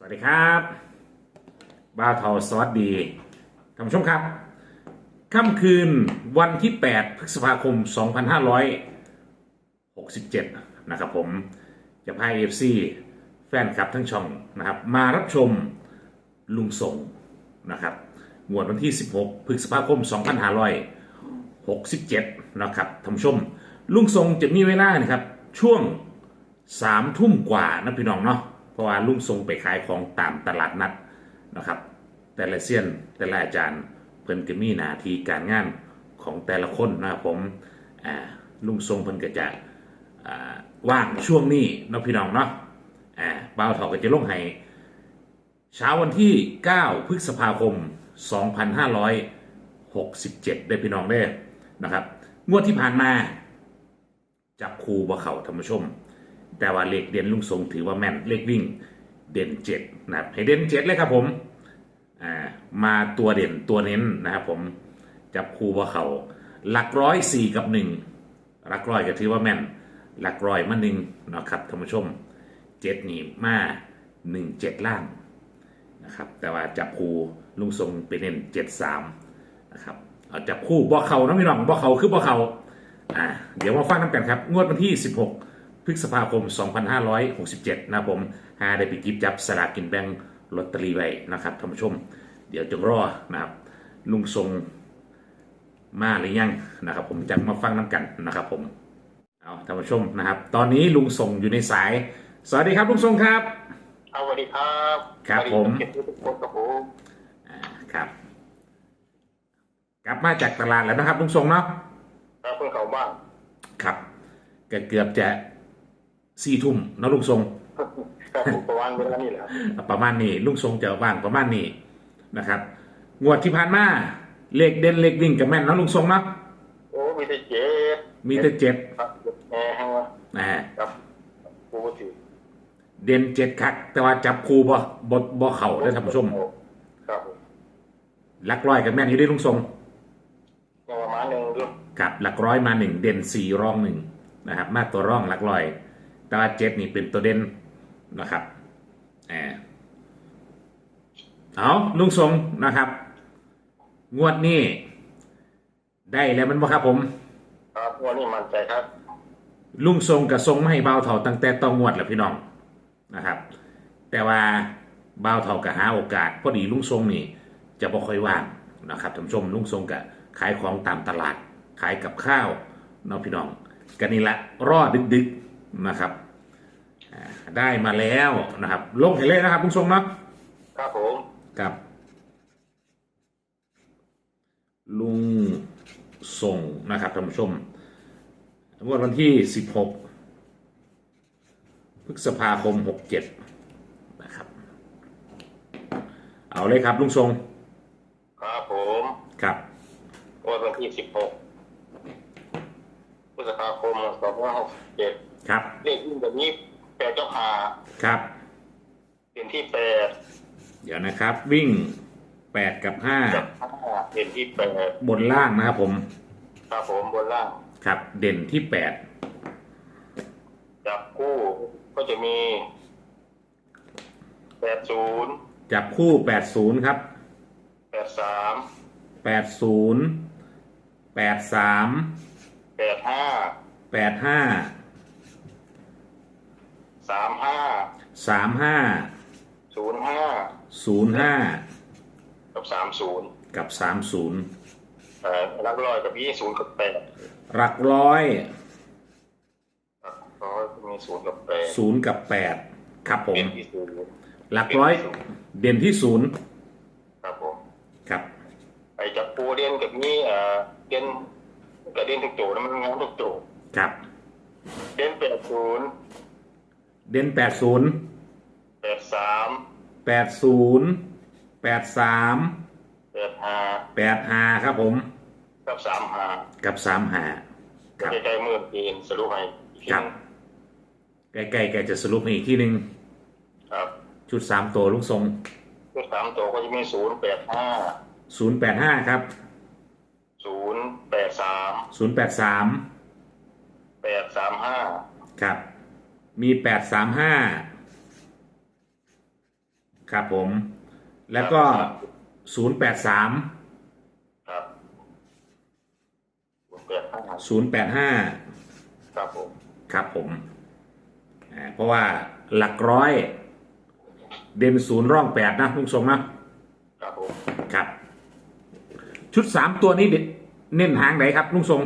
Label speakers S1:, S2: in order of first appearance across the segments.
S1: สวัสดีครับบ้าทาสวัสดีท่านผู้ชมครับค่ำคืนวันที่ 8 พฤษภาคม 2567 นะครับผมจะพาเอฟซีแฟนคลับทั้งช่องนะครับ มารับชมลุงส่งนะครับงวดวันที่ 16 พฤษภาคม 2567 นะครับท่านผู้ชม ลุงทรงจะมีเวลานะครับ ช่วงสามทุ่มกว่านะพี่น้องเนาะ ราะว่าลุงทรงไปขายของตามตลาดนัดนะครับ แต่ละเซียนแต่ละอาจารย์เพิ่นก็มีหน้าที่การงานของแต่ละคนนะครับผมอ่าลุงทรงเพิ่นก็จะอ่าว่างช่วงนี้นะพี่น้องเนาะอ่าบ่าวเถาก็จะลงให้เช้าวันที่ 9 พฤษภาคม 2567 ได้พี่น้องได้นะครับ งวดที่ผ่านมา จับคูบ่เขาท่านผู้ชม แต่ว่าเลขเด่นลุงทรงถือว่าแม่นเลขวิ่งเด่นเจ็ดนะครับให้เด่นเจ็ดเลยครับผมอ่ามาตัวเด่นตัวเน้นนะครับผมจับคู่บ่เขาหลักร้อยสี่กับหนึ่งหลักร้อยก็ถือว่าแม่นหลักร้อยมาหนึ่งนะครับท่านผู้ชมเจ็ดนี่มาหนึ่งเจ็ดล่างนะครับแต่ว่าจับคู่ลุงทรงเป็นเน้นเจ็ดสามนะครับเอาจับคู่บ่อเขานะพี่น้องบ่อเขาคือบ่อเขาอ่าเดี๋ยวมาฟังน้ำกันครับ งวดวันที่16 พฤษภาคม 2567 นะครับผมหาได้ไปกิบจับสลากกินแบ่งลอตเตอรี่ไว้นะครับท่านผู้ชม เดี๋ยวจงรอนะครับลุงทรงมาหรือยังนะครับ ผมจะมาฟังน้ำกันนะครับ ผมเอาท่านผู้ชมนะครับ ตอนนี้ลุงทรงอยู่ในสาย สวัสดีครับลุงทรงครับ
S2: เอาสวัสดีครับ
S1: ครับผม
S2: สวัสดีทุกคนครับผม
S1: อ่าครับ กลับมาจากตลาดแล้วนะครับลุงทรงเนาะ
S2: ครับเพื่อนเขาบ้าง
S1: ครับก็เกือบจะ สี่ทุ่มเนาะลุงทรง
S2: ครับผมประมาณเวลานี้แหละครับ
S1: ประมาณนี้ลุงทรงจะว่างประมาณนี้นะครับ งวดที่ผ่านมาเลขเด่นเลขวิ่งกับแม่นเนาะลุงทรงเนาะ
S2: โอ้มีแต่เจ็ด
S1: มีแต่เจ็ด
S2: ครับแหน่ฮะ
S1: อ่า
S2: ครับปูถือ
S1: เด่นเจ็ดคัก แต่ว่าจับคูบ่บ่บ่เข่าได้อท่านผู้ชม
S2: ครับผม
S1: หลักร้อยกับแม่นอยู่ได้ลุงทรง
S2: ยังประมาณหนึ่งด้วย
S1: กับหลักร้อยมาหนึ่งเด่นสี่รองหนึ่งนะครับ มาตัวร่องหลักร้อย แต่ว่าเจ็ดนี่เป็นตัวเด่นนะครับอ่าเอาลุงทรงนะครับ งวดนี้ ได้แล้วมันบ่ครับผม
S2: ครับวันนี้มั่นใจครับ
S1: ลุงทรงกับทรงไม่ให้เบาวเถาตั้งแต่ต้องงวดแหละพี่น้องนะครับ แต่ว่าเบาวเถากับหาโอกาสพอดีลุงทรงนี่ จะบ่ค่อยว่างนะครับท่านผู้ชมลุงทรงกับขายของตามตลาดขายกับข้าวเนาะพี่น้องกันนี่ละรอดึกๆ นะครับได้มาแล้วนะครับ ลงเห็นเลยนะครับคุณทรงเนาะ
S2: ครับผม
S1: ครับลุงส่งนะครับท่านผู้ชมวันวันที่ 16 พฤษภาคม 67 นะครับ เอาเลยครับลุงทรง
S2: ครับผม
S1: ครับ
S2: วันที่ 16 พฤษภาคม 2567
S1: ครับ
S2: เลขยิ่งแบบนี้แปดเจ้าหา
S1: ครับ
S2: เป็นที่แปด
S1: เดี๋ยวนะครับ วิ่ง8กับ
S2: กับห้าเป็นที่แปด
S1: 5บนล่างนะครับผม
S2: ครับผมบนล่าง
S1: ครับ เด่นที่
S2: จับคู่ก็จะมีแปดศูนย์
S1: 8จับคู่80ครับ
S2: แปดสาม
S1: 80 83
S2: แปดห้า
S1: 85
S2: สามห้า
S1: 35
S2: ศูนย์ห้า
S1: 05
S2: กับสามศูนย์
S1: กับ30
S2: เอ่อรักร้อยกับยี่ศูนย์กับแปด
S1: หลักร้อย
S2: รักร้อยมีศูนย์กับแปด
S1: 0กับ8ครับผม
S2: เป็นที่ศูนย์
S1: หลักร้อย เด่นที่
S2: ครับผม
S1: 0ครับ
S2: ไอ้จับปูเด่นกับนี้เอ่อเด่นกับเด่นทุกโจทย์นะมันงานทุกโจทย์
S1: ครับ
S2: เด่นแปดศูนย์
S1: เด่น80
S2: แปดสาม
S1: 80 83
S2: แปดห้า
S1: 85ครับผม
S2: กับสามห้า
S1: กับ35ครับ
S2: ใกล้ๆมือเกณฑ์สรุปให้อีกที
S1: ครับ ใกล้ๆแกจะสรุปให้อีกที่หนึ่ง
S2: ครับ
S1: ชุด3ตัวลูกทรง
S2: ชุดสามตัวก็จะมีศูนย์แปดห้า
S1: 085ครับ
S2: ศูนย์แปดสาม
S1: 083
S2: แปดสามห้า
S1: ครับ มี835ครับผม แล้วก็ศูนย์แปดสาม
S2: ครับเปลี่ยนห้า
S1: ศูนย์แปดห้า
S2: ครับผม
S1: ครับผมอ่าเพราะว่าหลักร้อย เด่นศูนย์ร่องแปดนะลุงทรงนะครับ
S2: ผม
S1: ครับ ชุดสามตัวนี้เด็ดเน้นหางไหนครับลุงทรง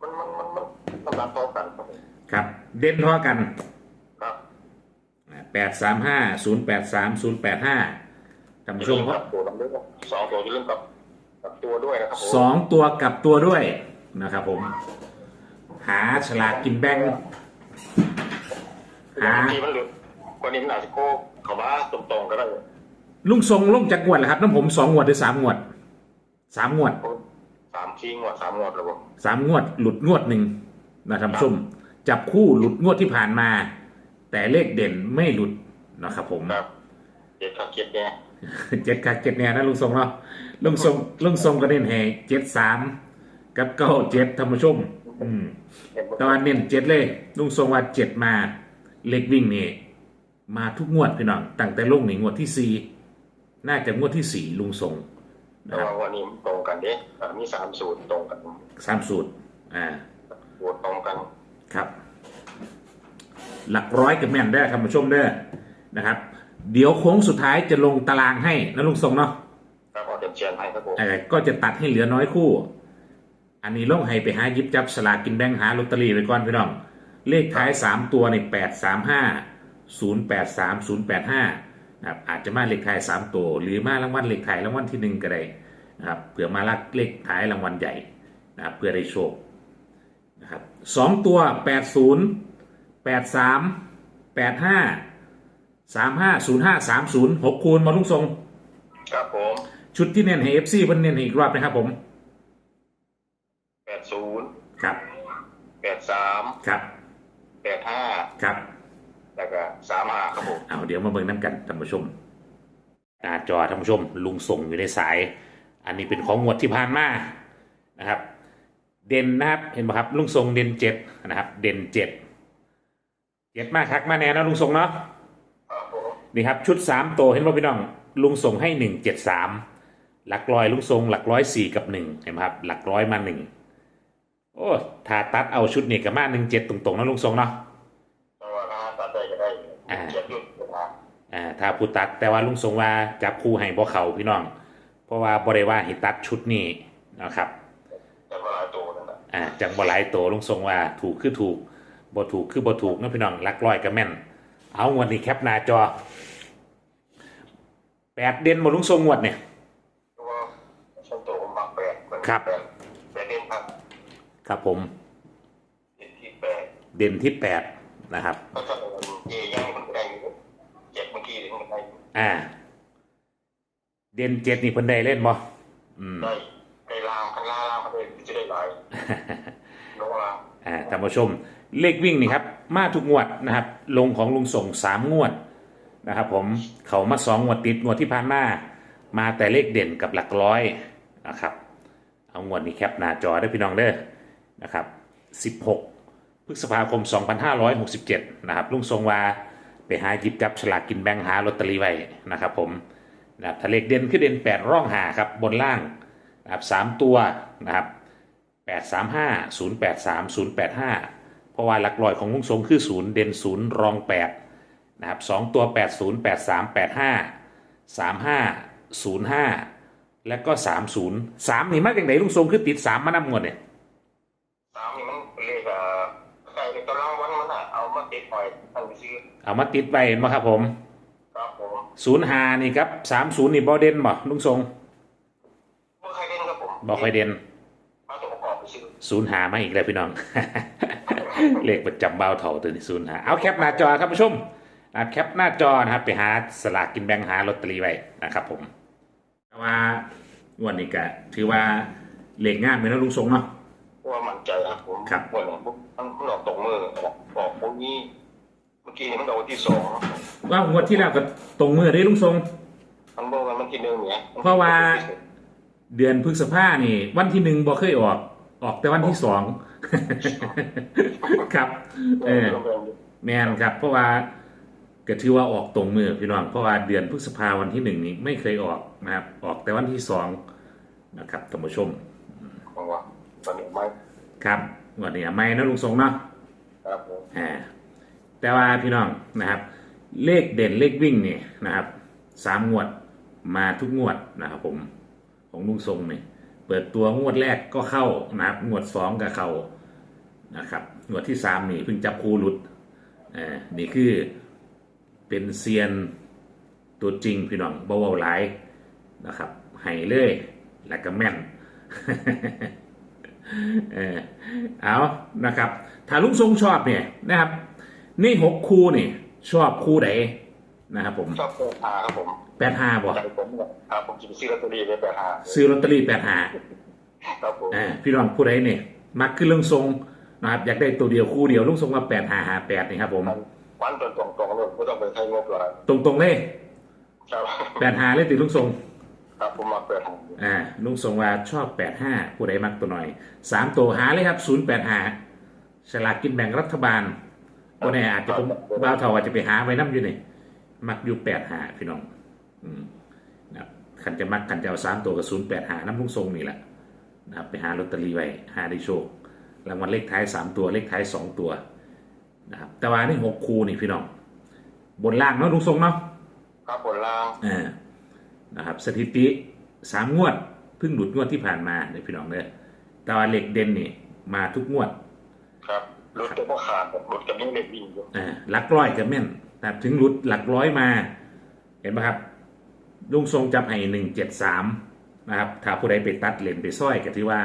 S2: มันมันมันมันสำหรับตัวกันครับผม
S1: ครับ เด่นเท่ากัน
S2: ครับ
S1: แปดสามห้าศูนย์แปดสามศูนย์แปดห้าท่านผู้ชม
S2: ค
S1: ค
S2: รั
S1: รั
S2: บบตัวลำเรื่องสองตัวจะเรื่องกับกับตัวด้วยนะครับผม
S1: สองตัวกลับตัวด้วยนะครับผม หาฉลากกินแบ่งหา
S2: บางทีมันหลุดกว่านี้มันอาจจะโค้งเขาว่าตรงๆก็ได้
S1: ลุงทรงลงจากงวดเหรอครับน้ำผมสองงวดหรือสามงวดสามงวด
S2: สามทีงวดสามงวดแล้วผม
S1: สามงวดหลุดงวดหนึ่งนะครับผู้ชม จับคู่หลุดงวดที่ผ่านมา แต่เลขเด่นไม่หลุดนะครับผม
S2: ครับเจ็ดครับเจ็ดเนี่ย
S1: เจ็ดกับเจ็ดเนี่ยนะลุงทรงเนาะลุงทรงลุงทรงก็เน้นให้เจ็ดสามกับเก้าเจ็ดท่านผู้ชม อืม
S2: เห็นบ่
S1: แต่ว่าเน้นเจ็ดเลย ลุงทรงว่าเจ็ดมาเล็กวิ่งนี่มาทุกงวดพี่น้องตั้งแต่ลงนี่งวดที่สี่น่าจะงวดที่สี่ลุงทรงนะ
S2: แต่
S1: ครับ
S2: ว่าวันนี้ตรงกันเด้อ่ามีสามสูตรตรงกัน
S1: สามสูตรอ่า
S2: สูตรตรงกัน
S1: ครับ หลักร้อยกับแม่นได้อท่านผู้ชมเด้อนะครับ เดี๋ยวโค้งสุดท้ายจะลงตารางให้นะลุงทรงเนาะ
S2: ครับเอาเดี๋ยวเชียนให้ครับผม
S1: เออก็จะตัดให้เหลือน้อยคู่ อันนี้ลงให้ไปหาหยิบจับสลากกินแบ่งหาลอตเตอรี่ไปก่อนพี่น้อง เลขท้ายสามตัวในแปดสามห้าศูนย์แปดสามศูนย์แปดห้านะครับอาจจะมาเลขท้ายสามตัว หรือมารางวัลเลขท้ายรางวัลที่หนึ่งก็ได้นะครับเผื่อมาลักเลขท้ายรางวัลใหญ่นะครับเพื่อได้โชคนะครับ สองตัวแปดศูนย์แปดสามแปดห้าสามห้าศูนย์ห้าสามศูนย์หกคูณมาลุงทรง
S2: ครับผม
S1: ชุดที่เน้นให้เอฟซีเพิ่นเน้นให้อีกรอบนะครับผม
S2: แปดศูนย์
S1: ครับ
S2: แปดสาม
S1: ครับ
S2: แปดห้า
S1: ครับ
S2: แล้วก็สามห้าครับผม
S1: เอาเดี๋ยวมาเบิ่งน้ำกันท่านผู้ชมหน้าจอท่านผู้ชมลุงส่งอยู่ในสาย อันนี้เป็นของงวดที่ผ่านมานะครับ เด่นนะครับเห็นไหมครับลุงทรงเด่นเจ็ดนะครับ เด่นเจ็ดเจ็ดมากคักมาแน่นะลุงทรงเนาะนี่ครับชุดสามตัวเห็นไหมพี่น้องลุงส่งให้หนึ่งเจ็ดสามหลักร้อยลุงทรงหลักร้อยสี่กับหนึ่งเห็นไหมครับหลักร้อยมาหนึ่งโอ้ถ้าตัดเอาชุดนี้กับมาหนึ่งเจ็ดตรงๆนะลุงทรงเนาะอ่า
S2: เจ็ดยุดนะ
S1: อ่าถ้าผู้ตัดแต่ว่าลุงทรงว่าจับคู่ให้บ่เขาพี่น้อง เพราะว่าบริว่าให้ตัดชุดนี้นะครับ อ่าจังบ่หลายตัวลุงทรงว่าถูกคือถูกบ่ถูกคือบ่ถูกนะพี่น้องลักร้อยก็แม่น เอางวดนี้แคปหน้าจอแปดเด่นบ่ลุงทรงงวดเนี่ย
S2: เพราะว่าฉันโตผมมาแปดมัน
S1: ครับ
S2: แปดแปดเด่นครับ
S1: ครับผม
S2: เด่นที่แปด
S1: เด่นที่แปดนะครับ
S2: ก็จะเป็นเอยังมันก็ได้อยู่เจ็ดเมื่อกี้นี่มันได้อยู่
S1: อ่า เด่นเจ็ดนี่เพิ่นได้เล่นบ่อืม
S2: ได้ได้ลามข้างล่างลามเขาได้จะได้หลายลงลาม
S1: อ่าท่านผู้ชมเลขวิ่งนี่ครับ มาทุกงวดนะครับ ลงของลุงส่งสามงวดนะครับ ผมเขามาสองงวดติดงวดที่ผ่านมามาแต่เลขเด่นกับหลักร้อยนะครับ เอางวดนี้แคปหน้าจอได้พี่น้องเด้อนะครับ 16 พฤษภาคม 2567 นะครับ ลุงทรงวาไปหาหยิบจับฉลากกินแบงหาลอตเตอรี่ไว้นะครับ ผมนะครับถ้าเลขเด่นคือเด่น 8 ร่องหาครับบนล่างนะครับสามตัวนะครับ แปดสามห้าศูนย์แปดสามศูนย์แปดห้าเพราะว่าหลักลอยของลุงทรงคือศูนย์เด่นศูนย์รองแปดนะครับสองตัวแปดศูนย์แปดสามแปดห้าสามห้าศูนย์ห้าและก็สามศูนย์สามนี่มาจากไหนลุงทรงคือติดสามมานำงวดเนี่ย
S2: สามนี่มันเป็นเลขอ่าใส่ในตารางวันมันอะเอามาติดหน่อยท่านไปซื้อ
S1: เอามาติดไว้เห็นไหมครับผม
S2: ครับผม
S1: ศูนย์หานี่ครับสามศูนย์นี่บอเด่นบ่ลุงทรง
S2: เมื่อใครเล่นครับผม
S1: บอค่อยเด่น ศูนย์หามาอีกแล้วพี่น้อง เลขประจำเบ้าเถ่าตัวนี้ศูนย์หาเอาแคปหน้าจอครับผู้ชมอะแคปหน้าจอนะครับไปหาสลากกินแบ่งหาลอตเตอรี่ไว้นะครับผมแต่ว่างวดนี้ก็ถือว่าเลขง่ายเหมือนนะลุงทรงเนาะ
S2: เพราะว่ามั่นใจครับผม
S1: ครับ
S2: วันนี้มันมันออกตรงมือออกออกพวกนี้เมื่อกี้นี่มันเอาวันที่สอง
S1: ว่างวดที่แล้วก็ตรงมือได้ลุงทรง
S2: มันบอกว่ามันที่หนึ่งเนี่ย
S1: เพราะว่าเดือนพฤษภานี่ วันที่หนึ่งบ่เคยออก ออกแต่วันที่สองครับเออแมนครับ เพราะว่าก็ถือว่าออกตรงมือพี่น้องเพราะว่าเดือนพฤษภาวันที่หนึ่งนี้ไม่เคยออกนะครับ ออกแต่วันที่สองนะครับท่านผู้ชม
S2: ของว่าตอนนี้ไม่
S1: ครับวันนี้ไม่นะลุงทรงเนาะ
S2: ครับผม
S1: อ่าแต่ว่าพี่น้องนะครับ เลขเด่นเลขวิ่งเนี่ยนะครับสามงวดมาทุกงวดนะครับผมของลุงทรงเนี่ย เปิดตัวงวดแรกก็เข้านะครับงวดสองก็เข้านะครับงวดที่สามนี่เพิ่งจับคูหลุดอ่านี่คือเป็นเซียนตัวจริงพี่น้องเบาๆหลายนะครับให้เลยแล้วก็แม่นเออเอานะครับ ถ้าลุงทรงชอบเนี่ยนะครับ นี่หกคู่นี่ชอบคู่ไหน นะครับผม
S2: ชอบเปิดหาครับผม
S1: แปดห้าบ่
S2: ใจผมเนี่ยครับผมจะไปซื้อลอตเตอรี่ไปแปดหา
S1: ซื้อลอตเตอรี่แปดห้า
S2: ครับผม
S1: อ่าพี่น้องผู้ใดเนี่ยมักขึ้นลุงทรงนะครับอยากได้ตัวเดียวคู่เดียวลุงทรงมาแปดห้าหาแปดนี่ครับผม
S2: วันตรงตรงตรงเลยไม่ต้องไปใช้งบหรอก
S1: ตรงๆเลย
S2: ครับ
S1: แปดห้าเลยติดลุงทรง
S2: ครับผมมาเปิดหา
S1: อ่าลุงทรงว่าชอบแปดห้าผู้ใดมักตัวหน่อยสามตัวหาเลยครับศูนย์แปดห้าฉลากกินแบ่งรัฐบาลวันนี้อาจจะผมบ้าวเทาอาจจะไปหาไว้น้ำอยู่นี่ มักอยู่แปดหาพี่น้องอืมนะครับขันจะมักขันจะเอาสามตัวกับศูนย์แปดหาน้ำลุงทรงนี่แหละนะครับไปหาลอตเตอรี่ไว้หาได้โชครางวัลเลขท้ายสามตัวเลขท้ายสองตัวนะครับแต่ว่านี่หกคูนี่พี่น้อง บนล่างเนาะลุงทรงเนาะ
S2: ครับผลล่าง
S1: อ่านะครับสถิติสามงวดเพิ่งหลุดงวดที่ผ่านมาเนี่ยพี่น้องเนี่ยแต่ว่าเหล็กเด่นนี่มาทุกงวด
S2: ครับรถจะก็ขาดผมรถจะยิ่งเด็กวิ่งอยู่
S1: อ่าหลักร้อยกับแม่น นะครับถึงหลุดหลักร้อยมา เห็นไหมครับลุงทรงจับให้หนึ่งเจ็ดสามนะครับถ้าผู้ใดไปตัดเลนไปซ้อยก็ถือว่า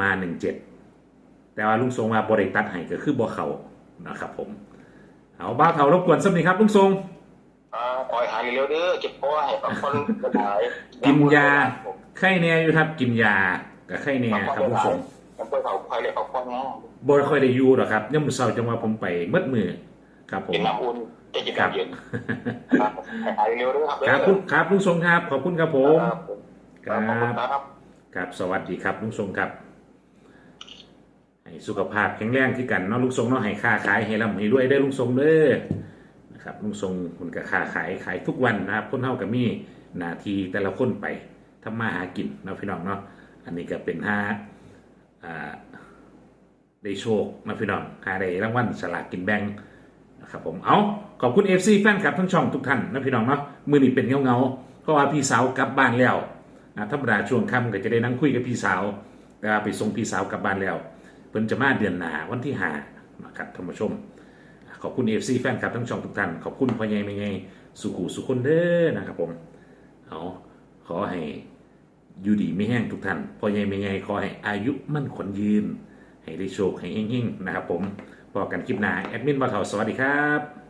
S1: มาหนึ่งเจ็ดแต่ว่าลุงทรงมาบริตัดให้ก็คือบ่เขานะครับ ผม เอาบ้าเทารบกวนสักนิดครับลุงทรง
S2: อ่าคอยหายเร็วๆเด้อเจ็บคอให้บางคนกระหาย
S1: กินยาไข้แน่อยู่ครับ กินยากับไข้แน่ครับลุงทรง
S2: ผมไปเผาไฟเลยเผาควันเนาะ
S1: บ่ค่อยได้อยู่หรอกครับย่ำมือเศร้าจังว่าผมไปมืดมือครับผม
S2: กินน้ำอุ่น จะกินน้ำเย็นครับหายเร็วๆเด้อครับ
S1: ครับคุณครับลุงทรงครับ ขอบคุณครับผม
S2: ครับผมครับขอบคุณครับ
S1: ครับสวัสดีครับลุงทรงครับให้สุขภาพแข็งแรงที่กันเนาะลุงทรงเนาะให้ค้าขายให้ร่ำให้รวยได้ลุงทรงเด้อนะครับลุงทรงคนก็ค้าขายขายทุกวันนะครับคนเฮากับมีหน้าที่แต่ละคนไปทำมาหากินเนาะพี่น้องเนาะอันนี้ก็เป็นห้าอ่าได้โชคนะพี่น้องหาได้รางวัลสลากกินแบ่ง นะครับผมเอาขอบคุณ FC แฟนคลับทั้งช่องทุกท่านนะพี่น้องเนาะมือนี้เป็นเงาเงาเพราะว่าพี่สาวกลับบ้านแล้วนะธรรมดาช่วงค่ำก็จะได้นั่งคุยกับพี่สาวแต่ไปส่งพี่สาวกลับบ้านแล้วเพิ่นจะมาเดือนหนาวันที่ห้านะครับท่านผู้ชม ขอบคุณเอฟซีแฟนคลับทั้งช่องทุกท่านขอบคุณพ่อใหญ่แม่ใหญ่สุขุสุคนเด้อนะครับผมเอาขอให้อยู่ดีไม่แห้งทุกท่านพ่อใหญ่แม่ใหญ่ขอให้อายุมั่นขวัญยืน ให้ได้โชคให้เฮงๆนะครับผม พอกันคลิปหน้าแอดมินบ่าวเฒ่าสวัสดีครับ